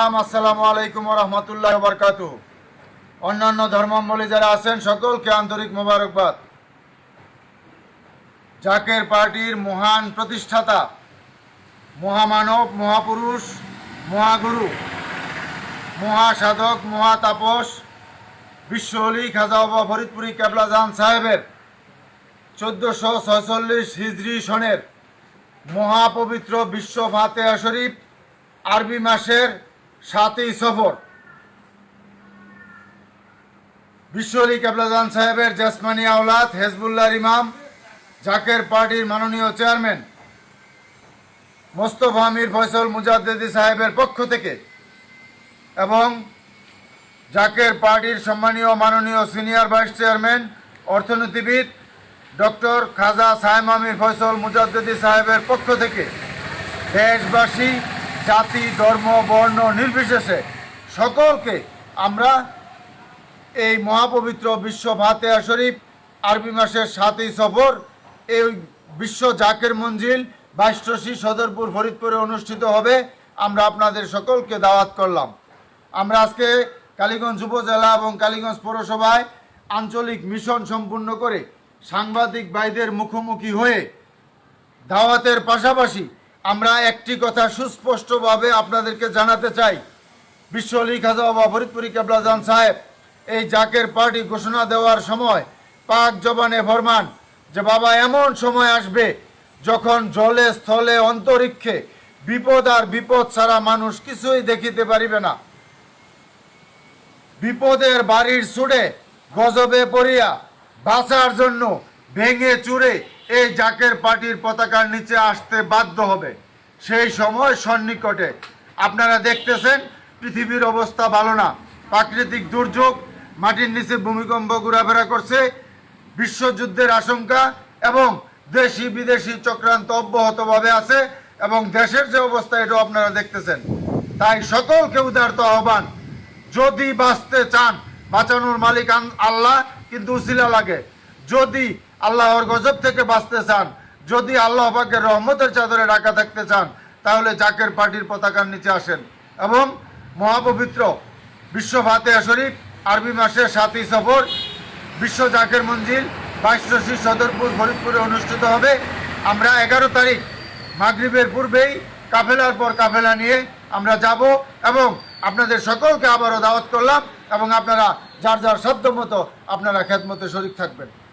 আসসালামু আলাইকুম রহমতুল্লাহ বরকাতু অন্যান্য ধর্মাবলী যারা আছেন, সকলকে আন্তরিক মোবারকবাদ। জাকের পার্টির মহান প্রতিষ্ঠাতা, মহামানব, মহাপুরুষ, মহাগুরু, মহাসাধক, মহাতাপস, বিশ্বহলি খাজা বাবা ফরিদপুরি কেবলাজান সাহেবের চোদ্দোশো ছয়চল্লিশ হিজরি সনের মহাপবিত্র বিশ্ব ফাতেহা শরীফ আরবি মাসের সাতই সফর। বিশ্বলি কেবলাজান সাহেবের জসমানি আওলাদ, হেজবুল্লাহর ইমাম, জাকের পার্টির মাননীয় চেয়ারম্যান, মোস্তফা আমির ফয়সল মুজাদ্দেদি সাহেবের পক্ষ থেকে এবং জাকের পার্টির সম্মানীয় মাননীয় সিনিয়র ভাইস চেয়ারম্যান, অর্থনীতিবিদ ডক্টর খাজা সাহেম আমির ফয়সল মুজাদ্দেদি সাহেবের পক্ষ থেকে দেশবাসী জাতি, ধর্ম, বর্ণ নির্বিশেষে সকলকে আমরা এই মহাপবিত্র বিশ্ব ফাতেহা শরীফ আরবি মাসের সাতই সফর, এই বিশ্ব জাকের মঞ্জিল বাইশটসি সদরপুর ফরিদপুরে অনুষ্ঠিত হবে। আমরা আপনাদের সকলকে দাওয়াত করলাম। আমরা আজকে কালীগঞ্জ উপজেলা এবং কালীগঞ্জ পৌরসভায় আঞ্চলিক মিশন সম্পূর্ণ করে সাংবাদিক ভাইদের মুখোমুখি হয়ে দাওয়াতের পাশাপাশি আমরা একটি কথা সুস্পষ্টভাবে আপনাদেরকে জানাতে চাই। বিশ্ব আলী ফরিদপুরি কেবলাজান সাহেব, এই জাকের পার্টি ঘোষণা দেওয়ার সময় পাক জবানে ফরমান যে, বাবা, এমন সময় আসবে যখন জলে, স্থলে, অন্তরিক্ষে বিপদ আর বিপদ ছাড়া মানুষ কিছুই দেখিতে পারিবে না। বিপদের বাড়ির সুড়ে গজবে পড়িয়া বাঁচার জন্য ভেঙে চুরে এই জাকের পার্টির পতাকার নিচে আসতে বাধ্য হবে। সেই সময় সন্নিকটে। আপনারা দেখতেছেন, পৃথিবীর অবস্থা ভালো না। প্রাকৃতিক দুর্যোগ, মাটির নিচে ভূমিকম্প ঘোরাফেরা করছে, বিশ্বযুদ্ধের আশঙ্কা এবং দেশি বিদেশি চক্রান্ত অব্যাহতভাবে আছে এবং দেশের যে অবস্থা, এটাও আপনারা দেখতেছেন। তাই সকলকে উদারত আহ্বান, যদি বাঁচতে চান, বাঁচানোর মালিক আল্লাহ, কিন্তু উসিলা লাগে। যদি আল্লাহর গজব থেকে বাঁচতে চান। যদি আল্লাহ পাকের রহমতের চাদরে ঢাকা থাকতে চান, তাহলে জাকের পার্টির পতাকার নিচে আসেন এবং মহাপবিত্র বিশ্ব ফাতেহা শরীফ, আরবি মাসের সাতই সফর, বিশ্ব জাকের মঞ্জিল বাইশরশি সদরপুর ফরিদপুরে অনুষ্ঠিত হবে। আমরা এগারো তারিখ মাগরিবের পূর্বেই কাফেলার পর কাফেলা নিয়ে আমরা যাব এবং আপনাদের সকলকে আবারও দাওয়াত করলাম এবং আপনারা যার যার সাধ্য মতো আপনারা খেদমতে শরিক থাকবেন।